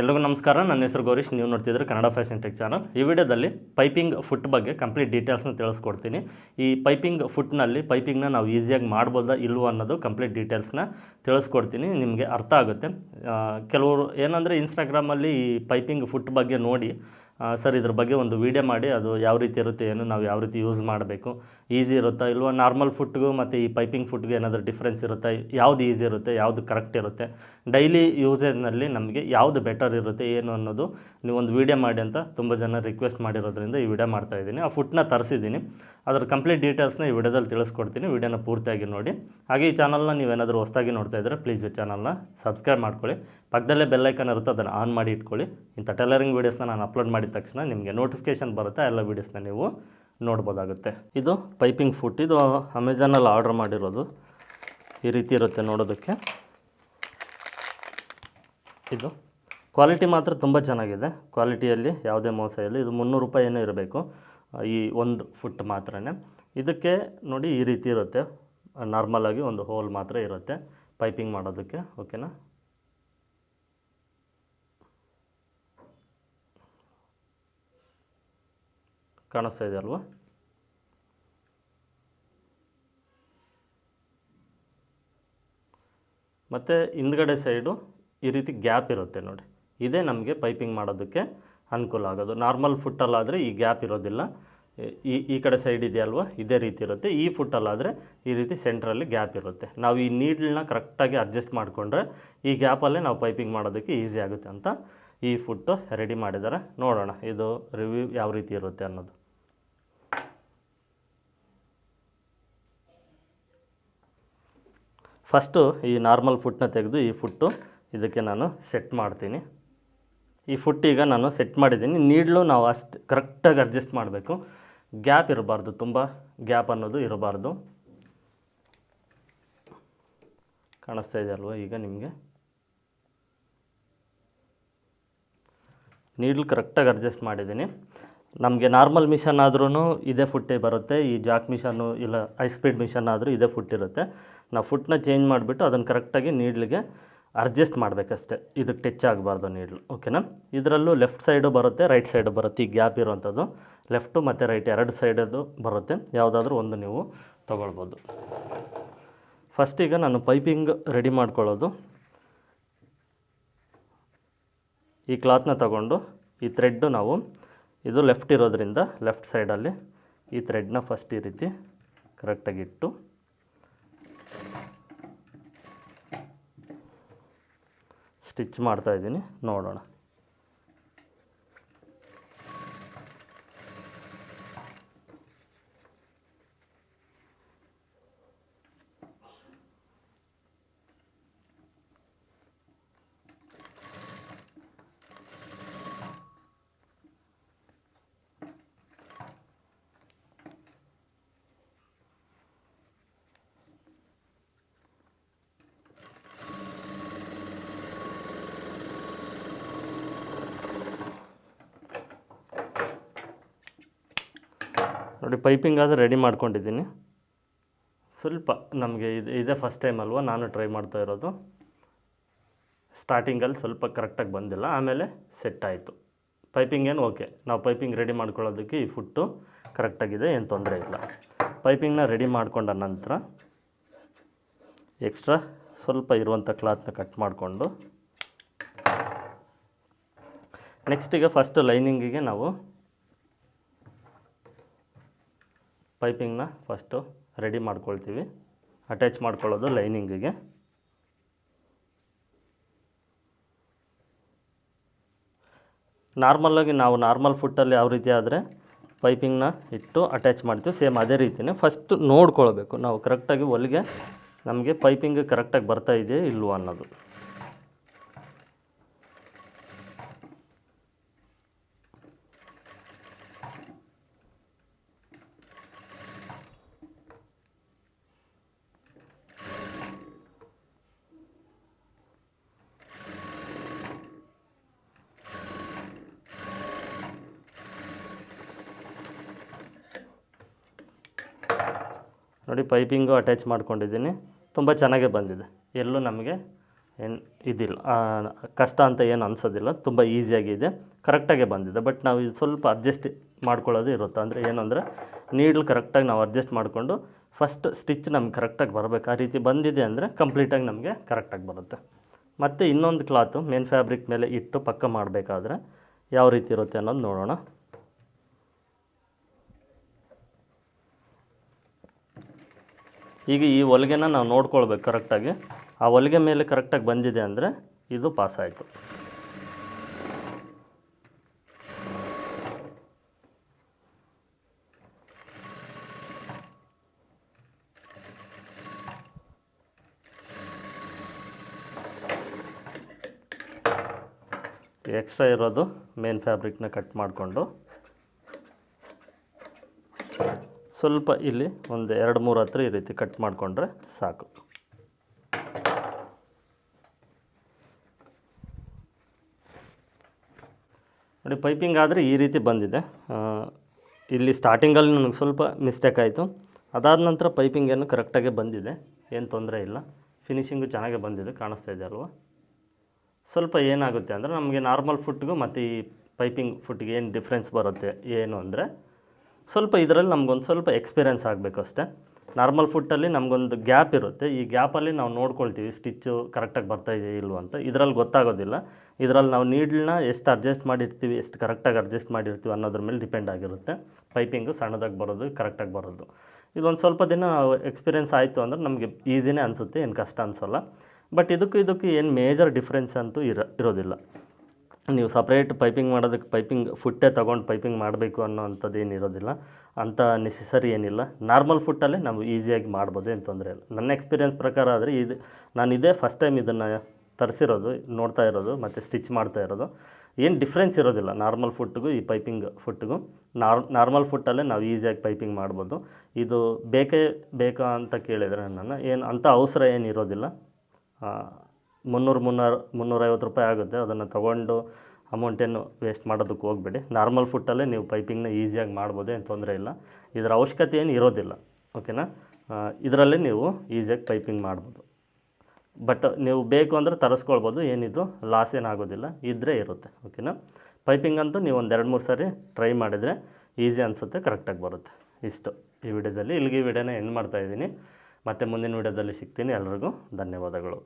ಎಲ್ರಿಗೂ ನಮಸ್ಕಾರ. ನನ್ನ ಹೆಸರು ಗೌರೀಶ್. ನೀವು ನೋಡ್ತಿದ್ರೆ ಕನ್ನಡ ಫ್ಯಾಷನ್ ಟೆಕ್ ಚಾನಲ್. ಈ ವಿಡಿಯೋದಲ್ಲಿ ಪೈಪಿಂಗ್ ಫುಟ್ ಬಗ್ಗೆ ಕಂಪ್ಲೀಟ್ ಡೀಟೇಲ್ಸ್ನ ತಿಳಿಸ್ಕೊಡ್ತೀನಿ. ಈ ಪೈಪಿಂಗ್ ಫುಟ್ನಲ್ಲಿ ಪೈಪಿಂಗ್ನ ನಾವು ಈಸಿಯಾಗಿ ಮಾಡ್ಬೋದಾ ಇಲ್ವೋ ಅನ್ನೋದು ಕಂಪ್ಲೀಟ್ ಡೀಟೇಲ್ಸ್ನ ತಿಳಿಸ್ಕೊಡ್ತೀನಿ. ನಿಮಗೆ ಅರ್ಥ ಆಗುತ್ತೆ. ಕೆಲವರು ಏನಂದರೆ ಇನ್ಸ್ಟಾಗ್ರಾಮಲ್ಲಿ ಈ ಪೈಪಿಂಗ್ ಫುಟ್ ಬಗ್ಗೆ ನೋಡಿ ಸರ್, ಇದ್ರ ಬಗ್ಗೆ ಒಂದು ವಿಡಿಯೋ ಮಾಡಿ, ಅದು ಯಾವ ರೀತಿ ಇರುತ್ತೆ, ಏನು ನಾವು ಯಾವ ರೀತಿ ಯೂಸ್ ಮಾಡಬೇಕು ಈಸಿ ಇರುತ್ತಾ ಇಲ್ವಾ? ನಾರ್ಮಲ್ ಫುಟ್ಗೂ ಮತ್ತು ಈ ಪೈಪಿಂಗ್ ಫುಟ್ಗೂ ಏನಾದರೂ ಡಿಫ್ರೆನ್ಸ್ ಇರುತ್ತಾ? ಯಾವುದು ಈಸಿ ಇರುತ್ತೆ, ಯಾವುದು ಕರೆಕ್ಟ್ ಇರುತ್ತೆ? ಡೈಲಿ ಯೂಸೇಜ್ನಲ್ಲಿ ನಮಗೆ ಯಾವುದು ಬೆಟರ್ ಇರುತ್ತೆ, ಏನು ಅನ್ನೋದು ನೀವು ಒಂದು ವಿಡಿಯೋ ಮಾಡಿ ಅಂತ ತುಂಬ ಜನ ರಿಕ್ವೆಸ್ಟ್ ಮಾಡಿರೋದ್ರಿಂದ ಈ ವಿಡಿಯೋ ಮಾಡ್ತಾ ಇದ್ದೀನಿ. ಆ ಫುಟ್ನ ತರಿಸಿದ್ದೀನಿ. ಅದರ ಕಂಪ್ಲೀಟ್ ಡೀಟೇಲ್ಸ್ನ ಈ ವಿಡಿಯೋದಲ್ಲಿ ತಿಳಿಸ್ಕೊಡ್ತೀನಿ. ವಿಡಿಯೋನ ಪೂರ್ತಿಯಾಗಿ ನೋಡಿ. ಹಾಗೆ ಈ ಚಾನಲ್ನ ನೀವೇನಾದರೂ ಹೊಸದಾಗಿ ನೋಡ್ತಾ ಇದ್ದರೆ ಪ್ಲೀಸ್ ಈ ಚಾನಲ್ನ ಸಬ್ಸ್ಕ್ರೈಬ್ ಮಾಡ್ಕೊಳ್ಳಿ. ಪಕ್ಕದಲ್ಲೇ ಬೆಲ್ಲೈಕನ್ ಇರುತ್ತೆ, ಅದನ್ನು ಆನ್ ಮಾಡಿ ಇಟ್ಕೊಳ್ಳಿ. ಇಂಥ ಟೈಲರಿಂಗ್ ವೀಡಿಯೋಸ್ನ ನಾನು ಅಪ್ಲೋಡ್ ಮಾಡಿದ ತಕ್ಷಣ ನಿಮಗೆ ನೋಟಿಫಿಕೇಷನ್ ಬರುತ್ತೆ ಎಲ್ಲ ವೀಡಿಯೋಸ್ನ ನೀವು ನೋಡ್ಬೋದಾಗುತ್ತೆ. ಇದು ಪೈಪಿಂಗ್ ಫುಟ್ ಇದು ಅಮೆಝಾನಲ್ಲಿ ಆರ್ಡ್ರ್ ಮಾಡಿರೋದು. ಈ ರೀತಿ ಇರುತ್ತೆ ನೋಡೋದಕ್ಕೆ. ಇದು ಕ್ವಾಲಿಟಿ ಮಾತ್ರ ತುಂಬ ಚೆನ್ನಾಗಿದೆ. ಕ್ವಾಲಿಟಿಯಲ್ಲಿ ಯಾವುದೇ ಮೋಸ ಇಲ್ಲ. ಇದು ಮುನ್ನೂರು ರೂಪಾಯಿ ಏನೋ ಇರಬೇಕು. ಈ ಒಂದು ಫುಟ್ ಮಾತ್ರನೇ. ಇದಕ್ಕೆ ನೋಡಿ ಈ ರೀತಿ ಇರುತ್ತೆ. ನಾರ್ಮಲಾಗಿ ಒಂದು ಹೋಲ್ ಮಾತ್ರ ಇರುತ್ತೆ. ಪೈಪಿಂಗ್ ಮಾಡೋದಕ್ಕೆ ಓಕೆನಾ ಕಾಣಿಸ್ತಾ ಇದೆ ಅಲ್ವಾ? ಮತ್ತು ಹಿಂದ್ಗಡೆ ಸೈಡು ಈ ರೀತಿ ಗ್ಯಾಪ್ ಇರುತ್ತೆ ನೋಡಿ. ಇದೇ ನಮಗೆ ಪೈಪಿಂಗ್ ಮಾಡೋದಕ್ಕೆ ಅನುಕೂಲ ಆಗೋದು. ನಾರ್ಮಲ್ ಫುಟ್ಟಲ್ಲಾದರೆ ಈ ಗ್ಯಾಪ್ ಇರೋದಿಲ್ಲ. ಈ ಈ ಕಡೆ ಸೈಡ್ ಇದೆಯಲ್ವ ಇದೇ ರೀತಿ ಇರುತ್ತೆ. ಈ ಫುಟ್ಟಲ್ಲಾದರೆ ಈ ರೀತಿ ಸೆಂಟ್ರಲ್ಲಿ ಗ್ಯಾಪ್ ಇರುತ್ತೆ. ನಾವು ಈ ನೀಡ್ಲನ್ನ ಕರೆಕ್ಟಾಗಿ ಅಡ್ಜಸ್ಟ್ ಮಾಡಿಕೊಂಡ್ರೆ ಈ ಗ್ಯಾಪಲ್ಲೇ ನಾವು ಪೈಪಿಂಗ್ ಮಾಡೋದಕ್ಕೆ ಈಸಿ ಆಗುತ್ತೆ ಅಂತ ಈ ಫುಟ್ಟು ರೆಡಿ ಮಾಡಿದ್ದಾರೆ ನೋಡೋಣ, ಇದು ರಿವ್ಯೂ ಯಾವ ರೀತಿ ಇರುತ್ತೆ ಅನ್ನೋದು. ಫಸ್ಟು ಈ ನಾರ್ಮಲ್ ಫುಟ್ನ ತೆಗೆದು ಈ ಫುಟ್ಟು ಇದಕ್ಕೆ ನಾನು ಸೆಟ್ ಮಾಡ್ತೀನಿ. ಈ ಫುಟ್ ಈಗ ನಾನು ಸೆಟ್ ಮಾಡಿದ್ದೀನಿ. ನೀಡ್ಲು ನಾವು ಅಷ್ಟು ಕರೆಕ್ಟಾಗಿ ಅಡ್ಜಸ್ಟ್ ಮಾಡಬೇಕು. ಗ್ಯಾಪ್ ಇರಬಾರ್ದು, ತುಂಬ ಗ್ಯಾಪ್ ಅನ್ನೋದು ಇರಬಾರ್ದು. ಕಾಣಿಸ್ತಾ ಇದೆ ಅಲ್ವಾ ಈಗ ನಿಮಗೆ? ನೀಡ್ಲು ಕರೆಕ್ಟಾಗಿ ಅಡ್ಜಸ್ಟ್ ಮಾಡಿದ್ದೀನಿ. ನಮಗೆ ನಾರ್ಮಲ್ ಮಿಷನ್ ಆದ್ರೂ ಇದೇ ಫುಟ್ಟೇ ಬರುತ್ತೆ. ಈ ಜಾಕ್ ಮಿಷನ್ನು ಇಲ್ಲ ಹೈ ಸ್ಪೀಡ್ ಮಿಷನ್ ಆದರೂ ಇದೇ ಫುಟ್ ಇರುತ್ತೆ. ನಾವು ಫುಟ್ನ ಚೇಂಜ್ ಮಾಡಿಬಿಟ್ಟು ಅದನ್ನು ಕರೆಕ್ಟಾಗಿ ನೀಡ್ಲಿಗೆ ಅಡ್ಜಸ್ಟ್ ಮಾಡಬೇಕಷ್ಟೆ. ಇದಕ್ಕೆ ಟಚ್ ಆಗಬಾರ್ದು ನೀಡ್ಲು ಓಕೆನಾ ಇದರಲ್ಲೂ ಲೆಫ್ಟ್ ಸೈಡು ಬರುತ್ತೆ ರೈಟ್ ಸೈಡು ಬರುತ್ತೆ. ಈ ಗ್ಯಾಪ್ ಇರುವಂಥದ್ದು. ಲೆಫ್ಟು ಮತ್ತು ರೈಟ್ ಎರಡು ಸೈಡದು ಬರುತ್ತೆ. ಯಾವುದಾದ್ರೂ ಒಂದು ನೀವು ತೊಗೊಳ್ಬೋದು. ಫಸ್ಟ್ ಈಗ ನಾನು ಪೈಪಿಂಗ್ ರೆಡಿ ಮಾಡ್ಕೊಳ್ಳೋದು. ಈ ಕ್ಲಾತ್ನ ತಗೊಂಡು ಈ ಥ್ರೆಡ್ಡು ನಾವು, ಇದು ಲೆಫ್ಟ್ ಇರೋದ್ರಿಂದ ಲೆಫ್ಟ್ ಸೈಡಲ್ಲಿ ಈ ಥ್ರೆಡ್ನ ಫಸ್ಟ್ ಈ ರೀತಿ ಕರೆಕ್ಟಾಗಿ ಇಟ್ಟು ಸ್ಟಿಚ್ ಮಾಡ್ತಾ ಇದ್ದೀನಿ. ನೋಡೋಣ. ನೋಡಿ, ಪೈಪಿಂಗ್ ಆದರೆ ರೆಡಿ ಮಾಡ್ಕೊಂಡಿದ್ದೀನಿ. ಸ್ವಲ್ಪ ನಮಗೆ ಇದು, ಇದೇ ಫಸ್ಟ್ ಟೈಮ್ ಅಲ್ವಾ, ನಾನು ಟ್ರೈ ಮಾಡ್ತಾ ಇರೋದು. ಸ್ಟಾರ್ಟಿಂಗಲ್ಲಿ ಸ್ವಲ್ಪ ಕರೆಕ್ಟಾಗಿ ಬಂದಿಲ್ಲ, ಆಮೇಲೆ ಸೆಟ್ ಆಯಿತು. ಪೈಪಿಂಗ್ ಏನು ಓಕೆ ನಾವು ಪೈಪಿಂಗ್ ರೆಡಿ ಮಾಡ್ಕೊಳ್ಳೋದಕ್ಕೆ ಈ ಫುಟ್ಟು ಕರೆಕ್ಟಾಗಿದೆ ಏನು ತೊಂದರೆ ಇಲ್ಲ. ಪೈಪಿಂಗ್ನ ರೆಡಿ ಮಾಡ್ಕೊಂಡ ನಂತರ ಎಕ್ಸ್ಟ್ರಾ ಸ್ವಲ್ಪ ಇರುವಂಥ ಕ್ಲಾತ್ನ ಕಟ್ ಮಾಡಿಕೊಂಡು ನೆಕ್ಸ್ಟ್ ಈಗ ಫಸ್ಟ್ ಲೈನಿಂಗಿಗೆ ನಾವು ಪೈಪಿಂಗ್ನ ಫಸ್ಟು ರೆಡಿ ಮಾಡ್ಕೊಳ್ತೀವಿ. ಅಟ್ಯಾಚ್ ಮಾಡ್ಕೊಳ್ಳೋದು ಲೈನಿಂಗಿಗೆ. ನಾರ್ಮಲ್ಲಾಗಿ ನಾವು ನಾರ್ಮಲ್ ಫುಟ್ಟಲ್ಲಿ ಯಾವ ರೀತಿ ಆದರೆ ಪೈಪಿಂಗ್ನ ಇಟ್ಟು ಅಟ್ಯಾಚ್ ಮಾಡ್ತೀವಿ. ಸೇಮ್ ಅದೇ ರೀತಿಯೇ ಫಸ್ಟ್ ನೋಡ್ಕೊಳ್ಬೇಕು. ನಾವು ಕರೆಕ್ಟಾಗಿ ಹೊಲಿಗೆ ನಮಗೆ ಪೈಪಿಂಗ್ ಕರೆಕ್ಟಾಗಿ ಬರ್ತಾ ಇದೆಯೇ ಇಲ್ವೋ ಅನ್ನೋದು. ನೋಡಿ, ಪೈಪಿಂಗು ಅಟ್ಯಾಚ್ ಮಾಡ್ಕೊಂಡಿದ್ದೀನಿ. ತುಂಬ ಚೆನ್ನಾಗೇ ಬಂದಿದೆ. ಎಲ್ಲೂ ನಮಗೆ ಏನು ಇದಿಲ್ಲ. ಕಷ್ಟ ಅಂತ ಏನು ಅನಿಸೋದಿಲ್ಲ. ತುಂಬ ಈಸಿಯಾಗಿದೆ ಕರೆಕ್ಟಾಗೆ ಬಂದಿದೆ. ಬಟ್ ನಾವು ಇದು ಸ್ವಲ್ಪ ಅಡ್ಜಸ್ಟ್ ಮಾಡ್ಕೊಳ್ಳೋದು ಇರುತ್ತೆ. ಅಂದರೆ ಏನು ಅಂದರೆ ನೀಡ್ಲ್ ಕರೆಕ್ಟಾಗಿ ನಾವು ಅಡ್ಜಸ್ಟ್ ಮಾಡಿಕೊಂಡು ಫಸ್ಟ್ ಸ್ಟಿಚ್ ನಮ್ಗೆ ಕರೆಕ್ಟಾಗಿ ಬರಬೇಕು. ಆ ರೀತಿ ಬಂದಿದೆ ಅಂದರೆ ಕಂಪ್ಲೀಟಾಗಿ ನಮಗೆ ಕರೆಕ್ಟಾಗಿ ಬರುತ್ತೆ. ಮತ್ತು ಇನ್ನೊಂದು ಕ್ಲಾತು ಮೇನ್ ಫ್ಯಾಬ್ರಿಕ್ ಮೇಲೆ ಇಟ್ಟು ಪಕ್ಕ ಮಾಡಬೇಕಾದ್ರೆ ಯಾವ ರೀತಿ ಇರುತ್ತೆ ಅನ್ನೋದು ನೋಡೋಣ. ಈಗ ಈ ಹೊಲಿಗೆನ ನಾವು ನೋಡ್ಕೊಳ್ಬೇಕು ಕರೆಕ್ಟಾಗಿ. ಆ ಹೊಲಿಗೆ ಮೇಲೆ ಕರೆಕ್ಟಾಗಿ ಬಂದಿದೆ ಅಂದರೆ ಇದು ಪಾಸ್ ಆಯಿತು ಎಕ್ಸ್ಟ್ರಾ ಇರೋದು ಮೇನ್ ಫ್ಯಾಬ್ರಿಕ್ನ ಕಟ್ ಮಾಡಿಕೊಂಡು. ಸ್ವಲ್ಪ ಇಲ್ಲಿ ಒಂದು ಎರಡು ಮೂರು ಹತ್ರ ಈ ರೀತಿ ಕಟ್ ಮಾಡಿಕೊಂಡ್ರೆ ಸಾಕು. ನೋಡಿ ಪೈಪಿಂಗ್ ಆದರೆ ಈ ರೀತಿ ಬಂದಿದೆ. ಇಲ್ಲಿ ಸ್ಟಾರ್ಟಿಂಗಲ್ಲಿ ನನಗೆ ಸ್ವಲ್ಪ ಮಿಸ್ಟೇಕ್ ಆಯಿತು. ಅದಾದ ನಂತರ ಪೈಪಿಂಗ್ ಏನು ಕರೆಕ್ಟಾಗಿ ಬಂದಿದೆ. ಏನು ತೊಂದರೆ ಇಲ್ಲ. ಫಿನಿಷಿಂಗು ಚೆನ್ನಾಗೇ ಬಂದಿದೆ. ಕಾಣಿಸ್ತಾ ಇದೆ ಅಲ್ವಾ? ಸ್ವಲ್ಪ ಏನಾಗುತ್ತೆ ಅಂದರೆ ನಮಗೆ ನಾರ್ಮಲ್ ಫುಟ್ಗೂ ಮತ್ತು ಈ ಪೈಪಿಂಗ್ ಫುಟ್ಗೆ ಏನು ಡಿಫ್ರೆನ್ಸ್ ಬರುತ್ತೆ? ಏನು ಅಂದರೆ ಸ್ವಲ್ಪ ಇದರಲ್ಲಿ ನಮಗೊಂದು ಸ್ವಲ್ಪ ಎಕ್ಸ್ಪೀರಿಯೆನ್ಸ್ ಆಗಬೇಕು ಅಷ್ಟೇ. ನಾರ್ಮಲ್ ಫುಡ್ಡಲ್ಲಿ ನಮಗೊಂದು ಗ್ಯಾಪ್ ಇರುತ್ತೆ. ಈ ಗ್ಯಾಪಲ್ಲಿ ನಾವು ನೋಡ್ಕೊಳ್ತೀವಿ ಸ್ಟಿಚ್ಚು ಕರೆಕ್ಟಾಗಿ ಬರ್ತಾ ಇದೆ ಇಲ್ವ ಅಂತ. ಇದರಲ್ಲಿ ಗೊತ್ತಾಗೋದಿಲ್ಲ. ಇದರಲ್ಲಿ ನಾವು ನೀಡ್ಲನ್ನ ಎಷ್ಟು ಅಡ್ಜಸ್ಟ್ ಮಾಡಿರ್ತೀವಿ, ಎಷ್ಟು ಕರೆಕ್ಟಾಗಿ ಅಡ್ಜಸ್ಟ್ ಮಾಡಿರ್ತೀವಿ ಅನ್ನೋದ್ರ ಮೇಲೆ ಡಿಪೆಂಡ್ ಆಗಿರುತ್ತೆ. ಪೈಪಿಂಗು ಸಣ್ಣದಾಗಿ ಬರೋದು ಕರೆಕ್ಟಾಗಿ ಬರೋದು. ಇದೊಂದು ಸ್ವಲ್ಪ ದಿನ ಎಕ್ಸ್ಪೀರಿಯೆನ್ಸ್ ಆಯಿತು ಅಂದರೆ ನಮಗೆ ಈಸಿನೇ ಅನಿಸುತ್ತೆ, ಏನು ಕಷ್ಟ ಅನಿಸೋಲ್ಲ. ಬಟ್ ಇದಕ್ಕೂ ಇದಕ್ಕೂ ಏನು ಮೇಜರ್ ಡಿಫ್ರೆನ್ಸ್ ಅಂತೂ ಇರ, ಇರೋದಿಲ್ಲ. ನೀವು ಸಪ್ರೇಟ್ ಪೈಪಿಂಗ್ ಮಾಡೋದಕ್ಕೆ ಪೈಪಿಂಗ್ ಫುಟ್ಟೇ ತೊಗೊಂಡು ಪೈಪಿಂಗ್ ಮಾಡಬೇಕು ಅನ್ನೋ ಅಂಥದ್ದು ಏನು ಇರೋದಿಲ್ಲ. ಅಂಥ ನೆಸೆಸರಿ ಏನಿಲ್ಲ. ನಾರ್ಮಲ್ ಫುಟ್ಟಲ್ಲೇ ನಾವು ಈಸಿಯಾಗಿ ಮಾಡ್ಬೋದು ಏನು ತೊಂದರೆ ಇಲ್ಲ. ನನ್ನ ಎಕ್ಸ್ಪೀರಿಯನ್ಸ್ ಪ್ರಕಾರ ಆದರೆ ಇದು ನಾನು ಇದೇ ಫಸ್ಟ್ ಟೈಮ್ ಇದನ್ನು ತರಿಸಿರೋದು ನೋಡ್ತಾ ಇರೋದು ಮತ್ತು ಸ್ಟಿಚ್ ಮಾಡ್ತಾ ಇರೋದು. ಏನು ಡಿಫ್ರೆನ್ಸ್ ಇರೋದಿಲ್ಲ ನಾರ್ಮಲ್ ಫುಟ್ಗೂ ಈ ಪೈಪಿಂಗ್ ಫುಟ್ಗೂ ನಾರ್ ನಾರ್ಮಲ್ ಫುಟ್ಟಲ್ಲೇ ನಾವು ಈಸಿಯಾಗಿ ಪೈಪಿಂಗ್ ಮಾಡ್ಬೋದು. ಇದು ಬೇಕೇ ಬೇಕಾ ಅಂತ ಕೇಳಿದರೆ ನನ್ನ ಏನು ಅಂಥ ಅವಸರ ಏನು ಇರೋದಿಲ್ಲ ಆ, ಮುನ್ನೂರು ಮುನ್ನೂರು ಮುನ್ನೂರೈವತ್ತು ರೂಪಾಯಿ ಆಗುತ್ತೆ. ಅದನ್ನು ತೊಗೊಂಡು ಅಮೌಂಟೇನು ವೇಸ್ಟ್ ಮಾಡೋದಕ್ಕೆ ಹೋಗಬೇಡಿ. ನಾರ್ಮಲ್ ಫುಟ್ಟಲ್ಲೇ ನೀವು ಪೈಪಿಂಗ್ನ ಈಸಿಯಾಗಿ ಮಾಡ್ಬೋದು, ಏನು ತೊಂದರೆ ಇಲ್ಲ. ಇದರ ಅವಶ್ಯಕತೆ ಏನು ಇರೋದಿಲ್ಲ, ಓಕೆನಾ? ಇದರಲ್ಲೇ ನೀವು ಈಸಿಯಾಗಿ ಪೈಪಿಂಗ್ ಮಾಡ್ಬೋದು. ಬಟ್ ನೀವು ಬೇಕು ಅಂದರೆ ತರಿಸ್ಕೊಳ್ಬೋದು, ಏನಿದು ಲಾಸ್ ಏನಾಗೋದಿಲ್ಲ ಇದ್ದರೆ ಇರುತ್ತೆ, ಓಕೆನಾ? ಪೈಪಿಂಗ್ ಅಂತೂ ನೀವು ಒಂದು ಎರಡು ಮೂರು ಸಾರಿ ಟ್ರೈ ಮಾಡಿದರೆ ಈಸಿ ಅನಿಸುತ್ತೆ, ಕರೆಕ್ಟಾಗಿ ಬರುತ್ತೆ. ಇಷ್ಟು ಈ ವಿಡಿಯೋದಲ್ಲಿ. ಇಲ್ಲಿಗೆ ವಿಡಿಯೋನ ಎಂಡ್ ಮಾಡ್ತಾಯಿದ್ದೀನಿ ಮತ್ತು ಮುಂದಿನ ವಿಡಿಯೋದಲ್ಲಿ ಸಿಗ್ತೀನಿ. ಎಲ್ರಿಗೂ ಧನ್ಯವಾದಗಳು.